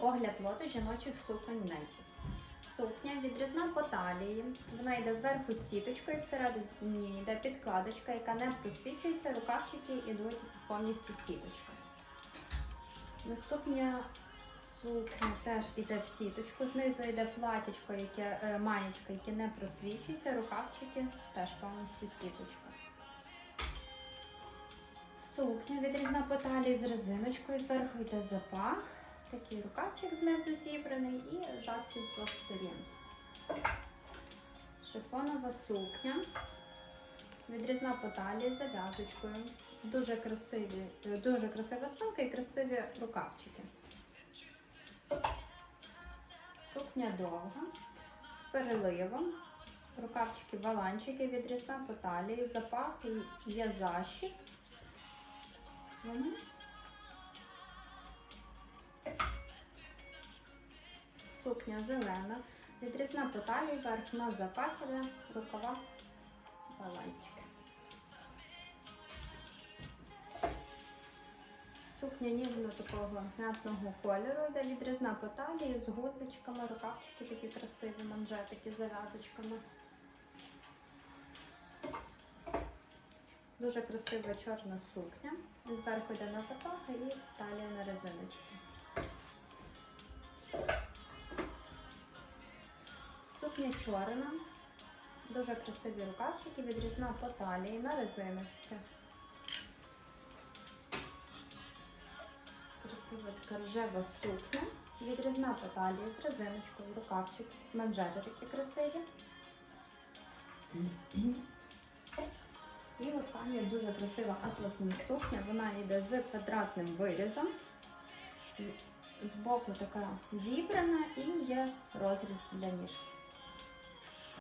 Огляд лоту жіночих суконь Nike. Сукня відрізна по талії. Вона йде зверху сіточкою, всередині йде підкладочка, яка не просвічується, рукавчики йдуть повністю сіточка. Наступня сукня теж йде в сіточку. Знизу йде платічко, яке, е, маєчка, яке не просвічується, рукавчики теж повністю сіточка. Сукня відрізна по талії з резиночкою, зверху йде запах. Такий рукавчик знизу зібраний і жатки з двох. Шифонова сукня. Відрізна по талії з зав'язочкою. Дуже красиві, дуже красива спинка і красиві рукавчики. Сукня довга, з переливом. Рукавчики баланчики, відрізна по талії, запах є защіп. Вони. Сукня зелена, відрізна по талії, верх на запахове, рукава баланчики. Сукня ніжно такого м'ятного кольору, де відрізна по талії з гудзичками, рукавчики такі красиві, манжетики з зав'язочками. Дуже красива чорна сукня. Зверху йде на запах і талія на резиночці. Сукня чорна, дуже красиві рукавчики, відрізна по талії на резиночці. Красива така рожева сукня, відрізна по талії з резиночкою, рукавчики, манжети такі красиві. І остання дуже красива атласна сукня. Вона йде з квадратним вирізом. Збоку така зібрана і є розріз для ніжки.